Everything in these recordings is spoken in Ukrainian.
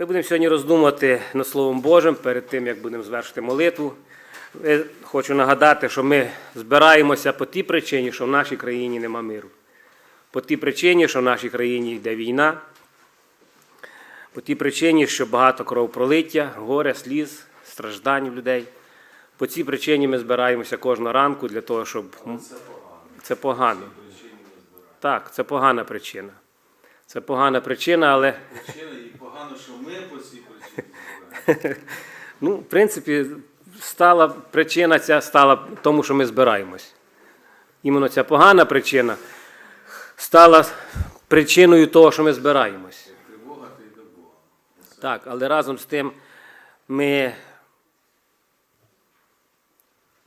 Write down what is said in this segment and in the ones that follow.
Ми будемо сьогодні роздумувати над Словом Божим перед тим, як будемо звершити молитву. Хочу нагадати, що ми збираємося по тій причині, що в нашій країні нема миру. По тій причині, що в нашій країні йде війна. По тій причині, що багато кровопролиття, горя, сліз, страждань в людей. По цій причині ми збираємося кожного ранку для того, щоб це погано. Так, це погана причина. Це погана причина, але Причина, і погано, що ми по цій причині ну, в принципі, стала причина ця стала тому, що ми збираємось. Іменно ця погана причина стала причиною того, що ми збираємось. Тривога та й до Бога. Так, але разом з тим ми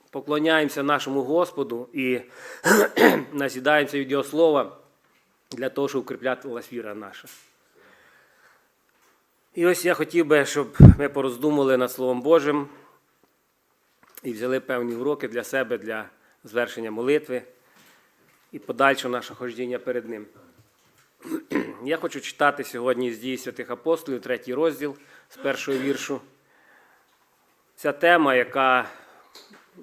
поклоняємося нашому Господу і насідаємося від Його слова для того, щоб укріплялась віра наша. І ось я хотів би, щоб ми пороздумали над Словом Божим і взяли певні уроки для себе, для звершення молитви і подальшого нашого хождіння перед Ним. Я хочу читати сьогодні з дії святих апостолів, третій розділ з першого віршу. Ця тема, яка,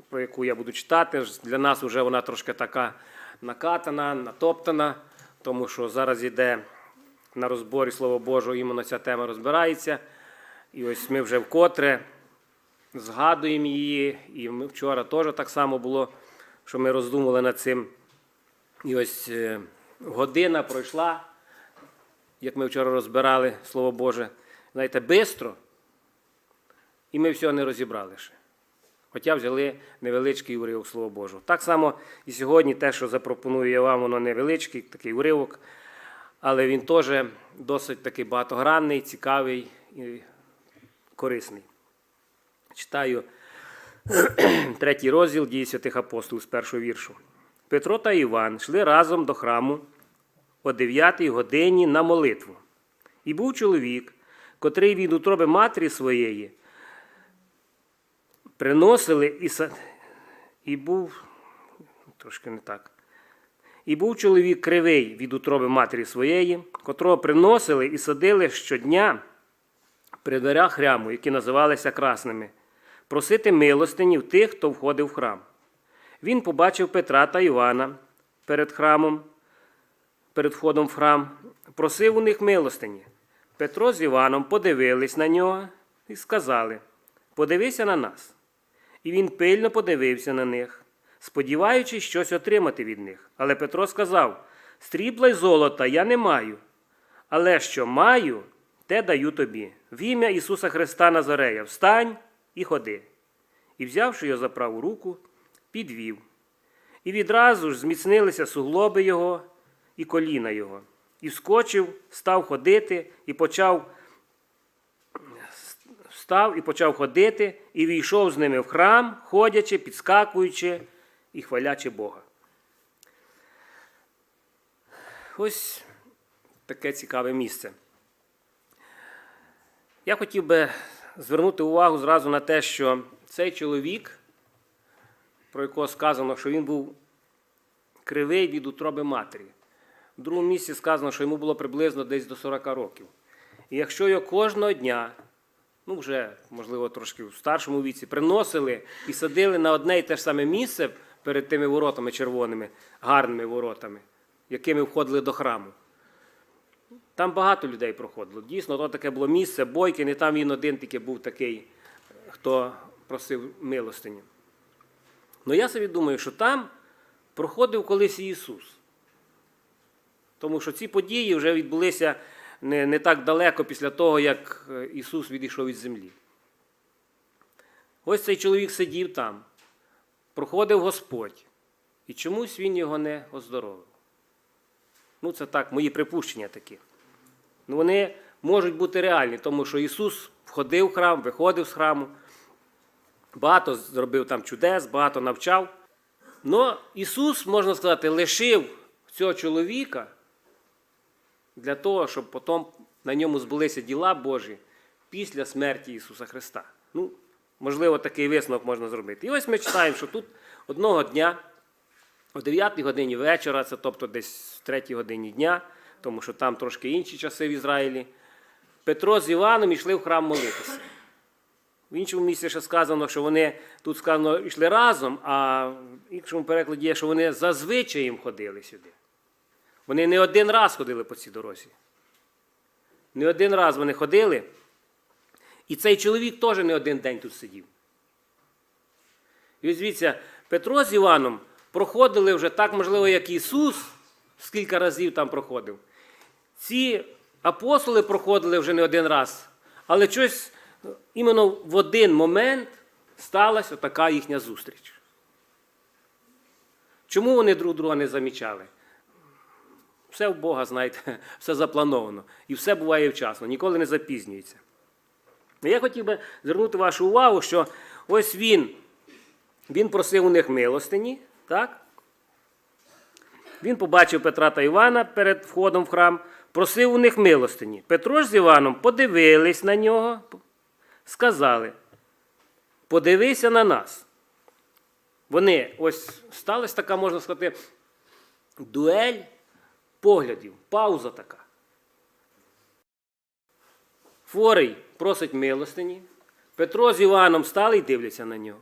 про яку я буду читати, для нас вже вона трошки така накатана, натоптана, тому що зараз йде на розборі Слова Божого, іменно ця тема розбирається. І ось ми вже вкотре згадуємо її, і вчора теж так само було, що ми роздумували над цим. І ось е, година пройшла, як ми вчора розбирали Слово Боже, знаєте, бистро, і ми всього не розібрали ще. Хоча взяли невеличкий уривок Слова Божого. Так само і сьогодні те, що запропоную я вам, воно невеличкий такий уривок, але він теж досить такий багатогранний, цікавий і корисний. Читаю третій розділ дії святих апостолів з першого віршу. Петро та Іван йшли разом до храму о 9 годині на молитву. І був чоловік, котрий від утроби матері своєї приносили і, і був трошки не так. І був чоловік кривий від утроби матері своєї, котрого приносили і садили щодня при дверях храму, які називалися красними, просити милостині в тих, хто входив в храм. Він побачив Петра та Івана перед храмом, перед входом в храм, просив у них милостині. Петро з Іваном подивились на нього і сказали: Подивися на нас. І він пильно подивився на них, сподіваючись щось отримати від них. Але Петро сказав: Стрібла й золота я не маю, але що маю, те даю тобі. В ім'я Ісуса Христа Назарея, встань і ходи. І, взявши його за праву руку, підвів. І відразу ж зміцнилися суглоби його і коліна його. І вскочив, став ходити і почав встав і почав ходити, і війшов з ними в храм, ходячи, підскакуючи і хвалячи Бога. Ось таке цікаве місце. Я хотів би звернути увагу зразу на те, що цей чоловік, про якого сказано, що він був кривий від утроби матері. В другому місці сказано, що йому було приблизно десь до 40 років. І якщо його кожного дня, ну вже, можливо, трошки в старшому віці, приносили і садили на одне і те ж саме місце перед тими воротами червоними, гарними воротами, якими входили до храму. Там багато людей проходило. Дійсно, то таке було місце, бойки, не там він один тільки був такий, хто просив милостиню. Ну я собі думаю, що там проходив колись Ісус. Тому що ці події вже відбулися не, не так далеко після того, як е, Ісус відійшов від землі. Ось цей чоловік сидів там, проходив Господь, і чомусь він його не оздоровив. Ну, це так, мої припущення такі. Ну, вони можуть бути реальні, тому що Ісус входив в храм, виходив з храму, багато зробив там чудес, багато навчав. Но Ісус, можна сказати, лишив цього чоловіка для того, щоб потім на ньому збулися діла Божі після смерті Ісуса Христа. Ну, можливо, такий висновок можна зробити. І ось ми читаємо, що тут одного дня, о 9 годині вечора, це тобто десь в 3 годині дня, тому що там трошки інші часи в Ізраїлі, Петро з Іваном йшли в храм молитися. В іншому місці ще сказано, що вони тут сказано йшли разом, а в іншому перекладі є, що вони зазвичай їм ходили сюди. Вони не один раз ходили по цій дорозі. Не один раз вони ходили. І цей чоловік теж не один день тут сидів. І дивіться, Петро з Іваном проходили вже так, можливо, як Ісус, скільки разів там проходив. Ці апостоли проходили вже не один раз, але щось е, іменно в один момент сталася така їхня зустріч. Чому вони друг друга не замічали? Все в Бога, знаєте, все заплановано. І все буває вчасно, ніколи не запізнюється. Я хотів би звернути вашу увагу, що ось він, він просив у них милостині, так? Він побачив Петра та Івана перед входом в храм, просив у них милостині. Петро ж з Іваном подивились на нього, сказали: подивися на нас. Вони ось сталася така, можна сказати, дуель поглядів, пауза така. Форий просить милостині. Петро з Іваном стали і дивляться на нього.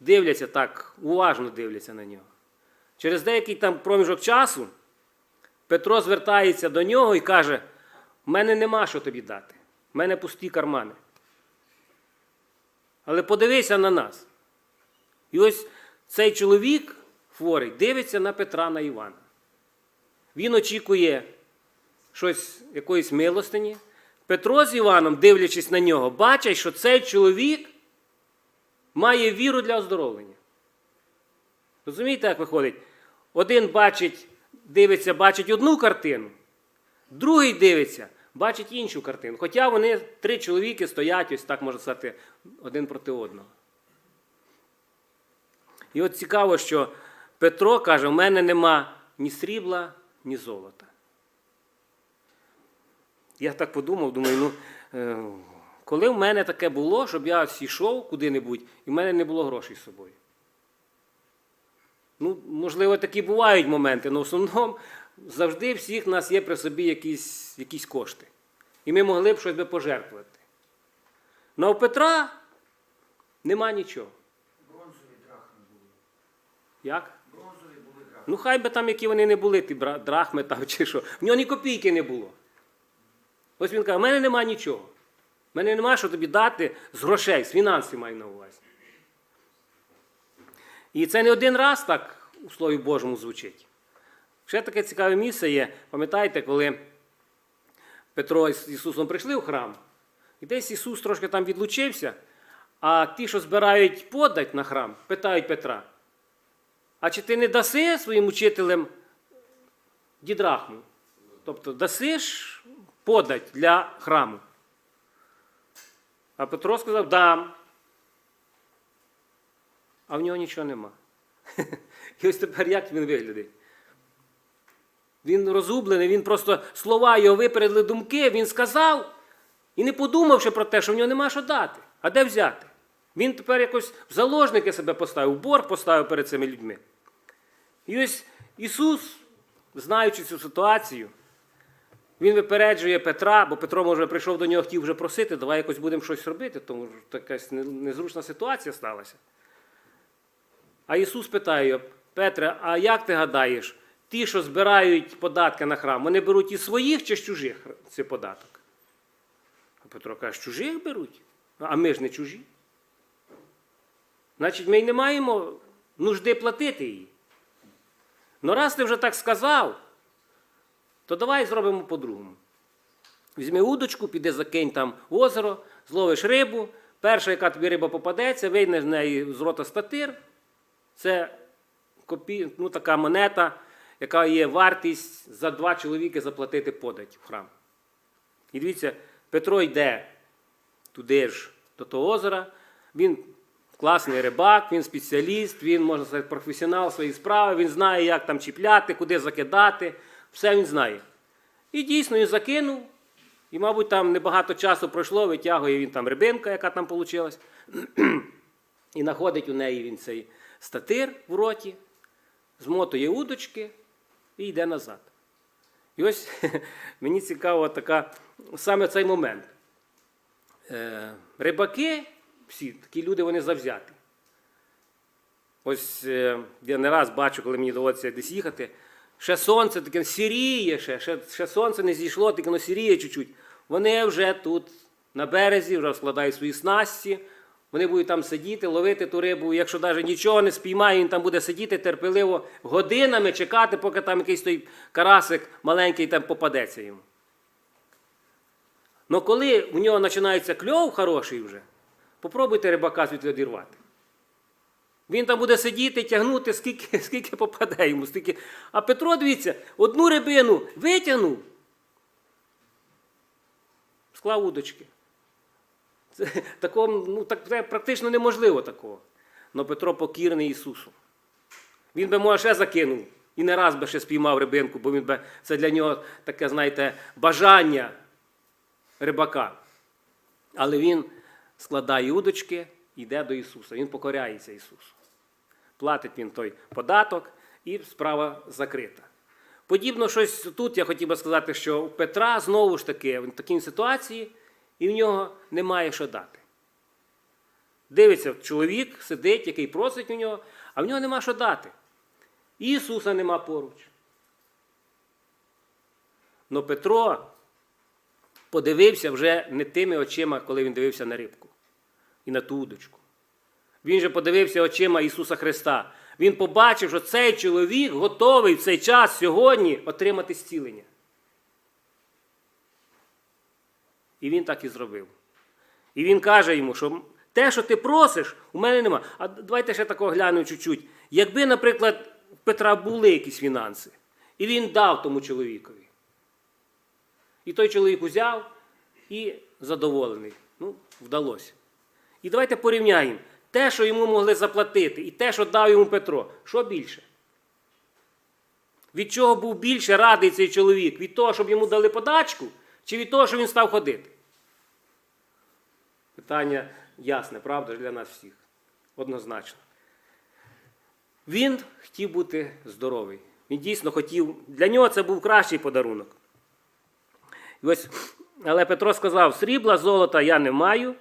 Дивляться так, уважно дивляться на нього. Через деякий там проміжок часу Петро звертається до нього і каже: в мене нема що тобі дати. В мене пусті кармани. Але подивися на нас. І ось цей чоловік хворий дивиться на Петра на Івана. Він очікує щось, якоїсь милостині. Петро з Іваном, дивлячись на нього, бачать, що цей чоловік має віру для оздоровлення. Розумієте, як виходить? Один бачить, дивиться, бачить одну картину, другий дивиться, бачить іншу картину. Хоча вони три чоловіки стоять, ось так можна сказати, один проти одного. І от цікаво, що Петро каже: у мене нема ні срібла, ні золота. Я так подумав, думаю, ну, е, коли в мене таке було, щоб я йшов куди-небудь, і в мене не було грошей з собою. Ну, можливо, такі бувають моменти, але в основному завжди всіх нас є при собі якісь, якісь кошти. І ми могли б щось би пожертвувати. Но у Петра нема нічого. Бронзові драхми були. Як? Ну, хай би там, які вони не були, ті драхми там чи що. В нього ні копійки не було. Ось він каже: в мене нема нічого. В мене нема що тобі дати з грошей, з фінансів маю на увазі. І це не один раз так у Слові Божому звучить. Ще таке цікаве місце є. Пам'ятаєте, коли Петро з Ісусом прийшли в храм, і десь Ісус трошки там відлучився, а ті, що збирають подать на храм, питають Петра. А чи ти не даси своїм учителям дідрахму? Тобто дасиш подать для храму? А Петро сказав, дам. А в нього нічого нема. І ось тепер як він виглядає? Він розгублений, він просто слова його випередили думки, він сказав і не подумавши про те, що в нього нема що дати. А де взяти? Він тепер якось в заложники себе поставив, в борг поставив перед цими людьми. І ось Ісус, знаючи цю ситуацію, він випереджує Петра, бо Петро, може, прийшов до нього, хотів вже просити, давай якось будемо щось робити, тому що не- незручна ситуація сталася. А Ісус питає Петре, а як ти гадаєш, ті, що збирають податки на храм, вони беруть із своїх чи з чужих цей податок? А Петро каже, чужих беруть, а ми ж не чужі. Значить, ми й не маємо нужди платити її. Ну раз ти вже так сказав, то давай зробимо по-другому. Візьми удочку, піди закинь там в озеро, зловиш рибу. Перша, яка тобі риба попадеться, вийде з неї з рота статир. Це копі... ну, така монета, яка є вартість за два чоловіки заплатити подать в храм. І дивіться, Петро йде туди ж, до того озера. Він класний рибак, він спеціаліст, він, можна сказати, професіонал своєї справи, він знає, як там чіпляти, куди закидати. Все він знає. І дійсно він закинув. І, мабуть, там небагато часу пройшло, витягує він там рибинка, яка там вийшла. І знаходить у неї він цей статир в роті, змотує удочки і йде назад. І ось мені цікаво така, саме цей момент. Е, рибаки, всі такі люди, вони завзяті. Ось е, я не раз бачу, коли мені доводиться десь їхати, ще сонце таке сіріє, ще, ще, ще сонце не зійшло, таке воно сіріє чуть-чуть. Вони вже тут на березі, вже складають свої снасті, вони будуть там сидіти, ловити ту рибу. Якщо навіть нічого не спіймає, він там буде сидіти терпеливо годинами, чекати, поки там якийсь той карасик маленький там попадеться йому. Но коли у нього починається кльов хороший вже, попробуйте рибака звідти одірвати. Він там буде сидіти, тягнути, скільки, скільки попаде йому. Скільки... А Петро, дивіться, одну рибину витягнув, склав удочки. Це, такого, ну, так, це практично неможливо такого. Но Петро покірний Ісусу. Він би, може, ще закинув і не раз би ще спіймав рибинку, бо він би, це для нього таке, знаєте, бажання рибака. Але він складає удочки йде до Ісуса. Він покоряється Ісусу. Платить він той податок, і справа закрита. Подібно щось тут я хотів би сказати, що у Петра знову ж таки в такій ситуації, і в нього немає що дати. Дивиться, чоловік сидить, який просить у нього, а в нього нема що дати. І Ісуса нема поруч. Но Петро подивився вже не тими очима, коли він дивився на рибку і на ту удочку. Він же подивився очима Ісуса Христа. Він побачив, що цей чоловік готовий в цей час сьогодні отримати зцілення. І він так і зробив. І він каже йому, що те, що ти просиш, у мене нема. А давайте ще такого глянемо чуть-чуть. Якби, наприклад, в Петра були якісь фінанси, і він дав тому чоловікові. І той чоловік узяв і задоволений. Ну, вдалося. І давайте порівняємо те, що йому могли заплатити, і те, що дав йому Петро. Що більше? Від чого був більше радий цей чоловік? Від того, щоб йому дали подачку, чи від того, що він став ходити? Питання ясне, правда, для нас всіх. Однозначно. Він хотів бути здоровий. Він дійсно хотів, для нього це був кращий подарунок. І ось, але Петро сказав: срібла, золота я не маю,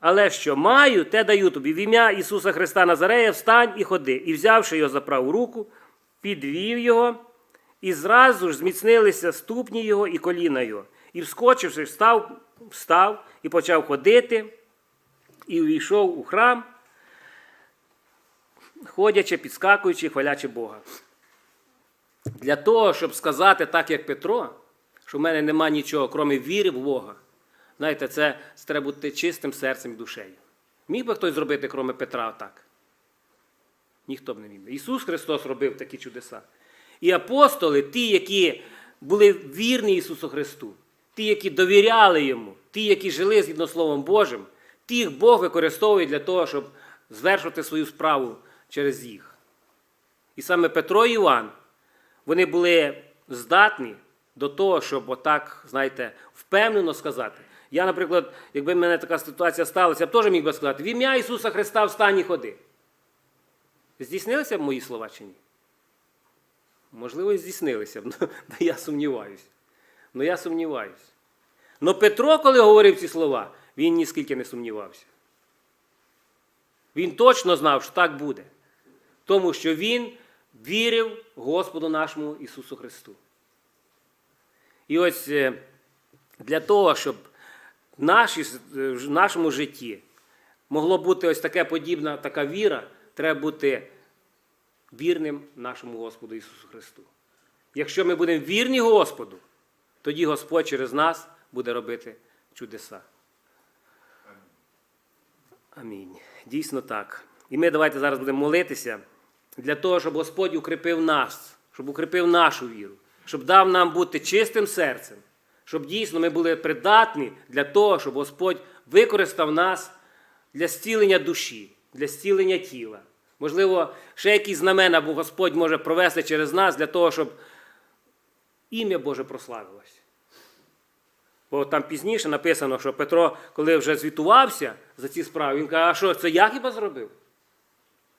але що маю, те даю тобі. В ім'я Ісуса Христа Назарея встань і ходи. І взявши його за праву руку, підвів його, і зразу ж зміцнилися ступні його і коліна його. І, вскочивши, встав, встав і почав ходити, і увійшов у храм, ходячи, підскакуючи, хвалячи Бога. Для того, щоб сказати так, як Петро, що в мене нема нічого, крім віри в Бога. Знаєте, це, це треба бути чистим серцем і душею. Міг би хтось зробити, крім Петра, так? Ніхто б не міг. Ісус Христос робив такі чудеса. І апостоли, ті, які були вірні Ісусу Христу, ті, які довіряли Йому, ті, які жили згідно Словом Божим, тих Бог використовує для того, щоб звершувати свою справу через їх. І саме Петро і Іван, вони були здатні до того, щоб отак, знаєте, впевнено сказати. Я, наприклад, якби в мене така ситуація сталася, я б теж міг би сказати, в ім'я Ісуса Христа встань і ходи. Здійснилися б мої слова чи ні? Можливо, і здійснилися б, але я сумніваюся. Ну я сумніваюся. Но Петро, коли говорив ці слова, він ніскільки не сумнівався. Він точно знав, що так буде. Тому що він вірив Господу нашому Ісусу Христу. І ось е, для того, щоб в нашій- в нашому житті могло бути ось таке подібна така віра, треба бути вірним нашому Господу Ісусу Христу. Якщо ми будемо вірні Господу, тоді Господь через нас буде робити чудеса. Амінь. Дійсно так. І ми давайте зараз будемо молитися для того, щоб Господь укріпив нас, щоб укріпив нашу віру, щоб дав нам бути чистим серцем, щоб дійсно ми були придатні для того, щоб Господь використав нас для зцілення душі, для зцілення тіла. Можливо, ще якісь знамена, бо Господь може провести через нас для того, щоб ім'я Боже прославилось. Бо там пізніше написано, що Петро, коли вже звітувався за ці справи, він каже, а що, це я хіба зробив?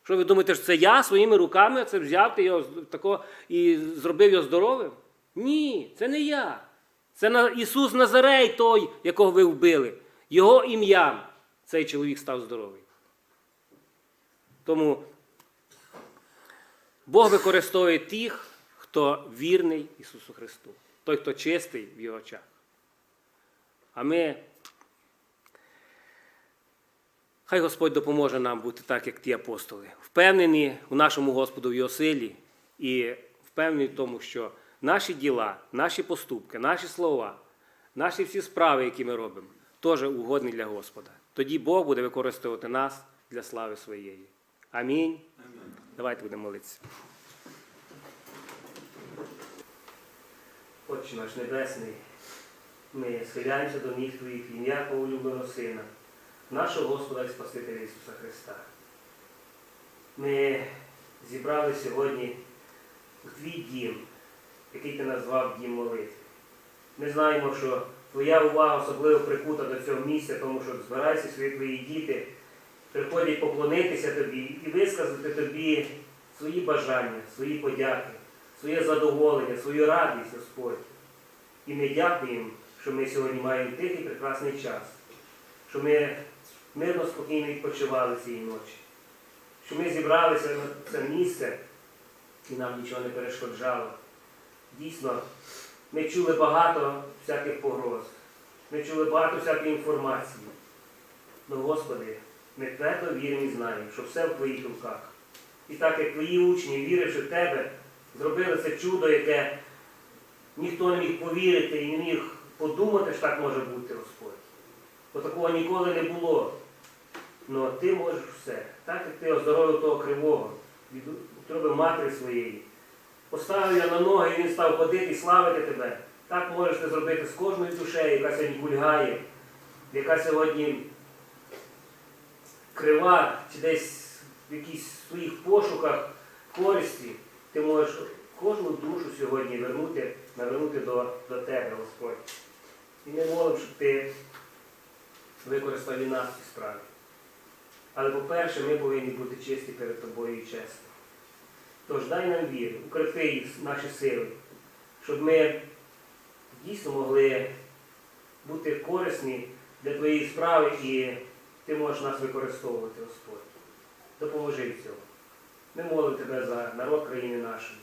Що ви думаєте, що це я своїми руками це взяв ти його тако, і зробив його здоровим? Ні, це не я. Це Ісус Назарей той, якого ви вбили. Його ім'ям цей чоловік став здоровий. Тому Бог використовує тих, хто вірний Ісусу Христу, той, хто чистий в його очах. А ми, хай Господь допоможе нам бути так, як ті апостоли, впевнені в нашому Господу в його силі і впевнені в тому, що наші діла, наші поступки, наші слова, наші всі справи, які ми робимо, теж угодні для Господа. Тоді Бог буде використовувати нас для слави своєї. Амінь. Амінь. Давайте будемо молитися. Отче наш Небесний, ми схиляємося до ніг Твоїх ім'я улюбленого Сина, нашого Господа і Спасителя Ісуса Христа. Ми зібрали сьогодні у Твій дім, який ти назвав дім молитви. Ми знаємо, що Твоя увага особливо прикута до цього місця, тому що збираються свої твої діти приходять поклонитися тобі і висказати тобі свої бажання, свої подяки, своє задоволення, свою радість, Господь. І ми дякуємо, що ми сьогодні маємо тихий прекрасний час, що ми мирно, спокійно відпочивали цієї ночі, що ми зібралися на це місце і нам нічого не перешкоджало. Дійсно, ми чули багато всяких погроз, ми чули багато всякої інформації. Ну, Господи, ми твердо віримо і знаємо, що все в Твоїх руках. І так як Твої учні, віривши в Тебе, зробили це чудо, яке ніхто не міг повірити і не міг подумати, що так може бути, Господь. Бо такого ніколи не було. Ну ти можеш все. Так як ти оздоровив того кривого від утроби матері своєї. Поставив я на ноги, і він став ходити і славити тебе. Так можеш ти зробити з кожною душею, яка сьогодні гульгає, яка сьогодні крива чи десь в якихось своїх пошуках користі, ти можеш кожну душу сьогодні вернути, навернути до, до тебе, Господь. І ми молимо, щоб ти використав і нас цій справі. Але, по-перше, ми повинні бути чисті перед тобою і чесні. Тож дай нам віру, укрепи їх, наші сили, щоб ми дійсно могли бути корисні для твоєї справи і ти можеш нас використовувати, Господь. Допоможи в цьому. Ми молимо тебе за народ країни нашої.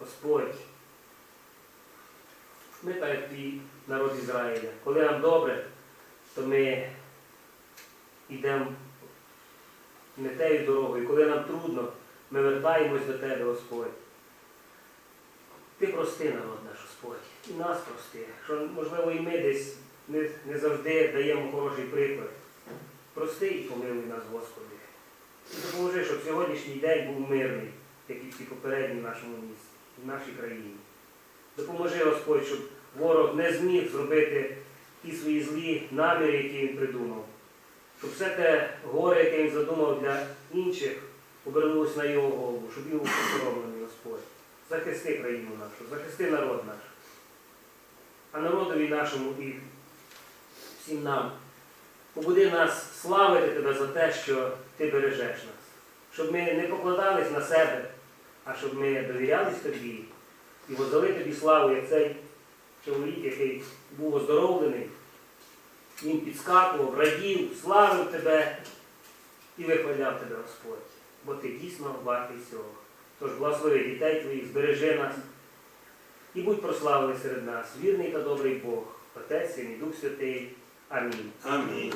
Господь. Ми так як твій народ Ізраїля. Коли нам добре, то ми йдемо не тею дорогою. Коли нам трудно, ми вертаємось до тебе, Господь. Ти прости народ наш, Господь, і нас прости, що, можливо, і ми десь не, не завжди даємо хороший приклад. Прости і помилуй нас, Господи. І допоможи, щоб сьогоднішній день був мирний, як і всі попередні в нашому місті, в нашій країні. Допоможи, Господь, щоб ворог не зміг зробити ті свої злі наміри, які він придумав. Щоб все те горе, яке він задумав для інших, обернулося на його голову, щоб він був посоромлений, Господь. Захисти країну нашу, захисти народ наш. А народові нашому і всім нам. Побуди нас славити тебе за те, що ти бережеш нас. Щоб ми не покладались на себе, а щоб ми довірялись тобі і воздали тобі славу, як цей чоловік, який був оздоровлений. Він підскакував, радів, славив тебе і вихваляв тебе, Господь. Бо ти дійсно вартий цього. Тож благослови дітей твоїх, збережи нас і будь прославлений серед нас, вірний та добрий Бог, Отець Син і Дух Святий. Амінь. Амінь.